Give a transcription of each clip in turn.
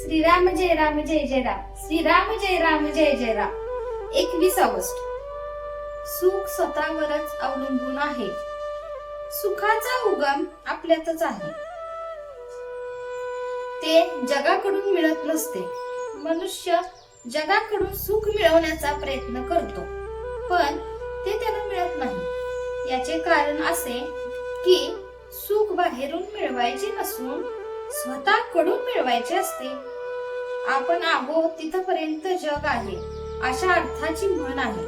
श्रीराम जय राम जय जय राम. श्रीराम जय राम जय जय राम. एकवीस ऑगस्ट. सुख स्वतःवरच अवलंबून आहे. सुखाचा उगम आपल्यातच आहे. ते जगाकडून मिळत नसते. मनुष्य जगाकडून सुख मिळवण्याचा प्रयत्न करतो. पण ते त्याला मिळत नाही. याचे कारण असे की सुख बाहेरून मिळवायचे नसून स्वतःकडून मिळवायचे असते. आपण आहो तिथपर्यंत जग आहे अशा अर्थाची म्हण आहे.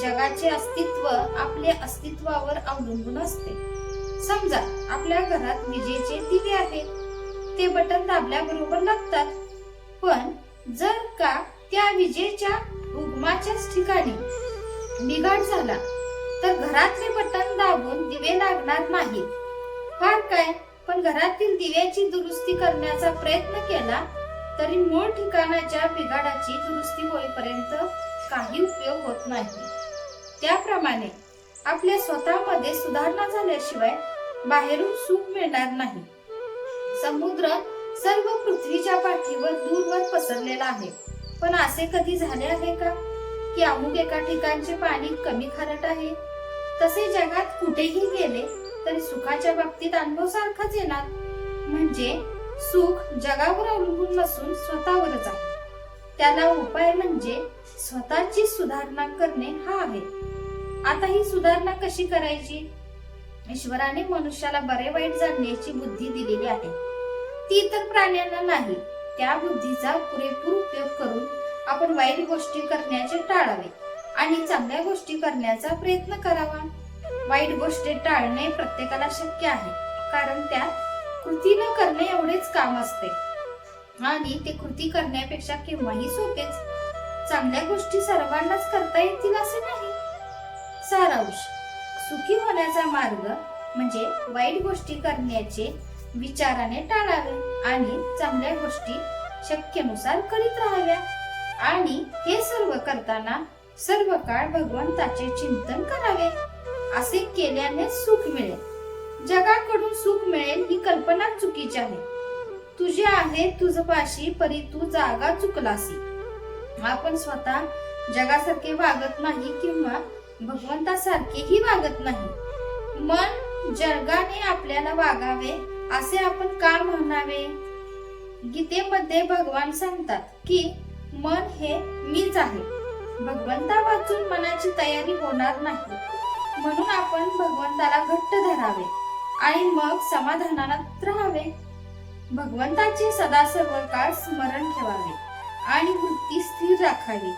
जगाचे अस्तित्व आपले अस्तित्वावर अवलंबून असते. समजा आपल्या घरात विजेचे दिवे आहेत ते बटन दाबल्याबरोबर लागतात. पण जर का त्या विजेच्या उगमाच्याच ठिकाणी बिघाड झाला तर घरातले बटन दाबून दिवे लागणार नाही. फार काय? पण घरातील दिव्याची दुरुस्ती करण्याचा प्रयत्न केला तरी मूळ ठिकाणाच्या बिघाडाची दुरुस्ती होईपर्यंत काही उपयोग होत नाही. त्याप्रमाणे आपल्या स्वतःमध्ये सुधारणा झाल्याशिवाय बाहेरून सुख मिळणार नाही. समुद्र सर्व पृथ्वीच्या पाठीवर दूरवर पसरलेला आहे. पण असे कधी झाले आहे का? की अमुक एका ठिकाणचे पाणी कमी खारट आहे? तसे जगात कुठेही गेले तरी सुखाच्या बाबतीत अनुभव सारखाच येणार. म्हणजे सुख जगावर अवलंबून नसून स्वतःवरच आहे. त्याला उपाय म्हणजे स्वतःची सुधारणा करणे हा आहे. आता ही सुधारणा कशी करायची? ईश्वराने मनुष्याला बरे वाईट जाणण्याची बुद्धी दिलेली आहे. ती तर प्राण्यांना नाही त्या बुद्धीचा पुरेपूर उपयोग करून आपण वाईट गोष्टी करण्याचे टाळावे आणि चांगल्या गोष्टी करण्याचा प्रयत्न करावा. वाईट गोष्टी टाळणे प्रत्येकाला शक्य आहे. कारण त्यात कृती न करणे एवढेच काम असते. आणि ते कृती करण्यापेक्षा केव्हाही सोपेच. चांगल्या गोष्टी सर्वांनाच करता येतील असे नाही. सारांश. सुखी होण्याचा मार्ग म्हणजे वाईट गोष्टी करण्याचे विचाराने टाळावे आणि चांगल्या गोष्टी शक्यनुसार करीत राहाव्या. आणि हे सर्व करताना सर्व काळ भगवंताचे चिंतन करावे. असे केल्याने सुख मिळेल. जगाकडून सुख मिळेल ही कल्पना चुकीची आहे. तुझे आहे तुझ पाशी परी तू जागा चुकलासी. आपण स्वतः जगासारखे वागत नाही किंवा भगवंतासारखेही वागत नाही. मन जगाने आपल्याला वागावे असे आपण का म्हणावे? गीतेमध्ये भगवान सांगतात की मन हे मीच आहे. भगवंता वाचून मनाची तयारी होणार नाही. म्हणून आपण भगवंताला घट्ट धरावे आणि मग समाधानात राहावे. भगवंताचे सदा सर्व काळ स्मरण ठेवावे आणि वृत्ती स्थिर राखावी.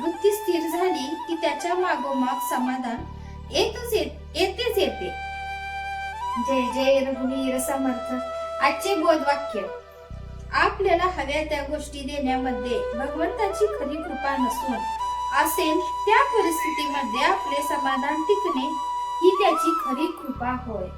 वृत्ती स्थिर झाली की त्याच्या मागोमाग समाधान येतच येतेच येते. जय जय रघुवीर समर्थ. आजचे बोधवाक्य. आपल्याला हव्या त्या गोष्टी देण्यामध्ये भगवंताची खरी कृपा नसून असेल त्या परिस्थितीमध्ये आपले समाधान टिकणे ही त्याची खरी कृपा होय.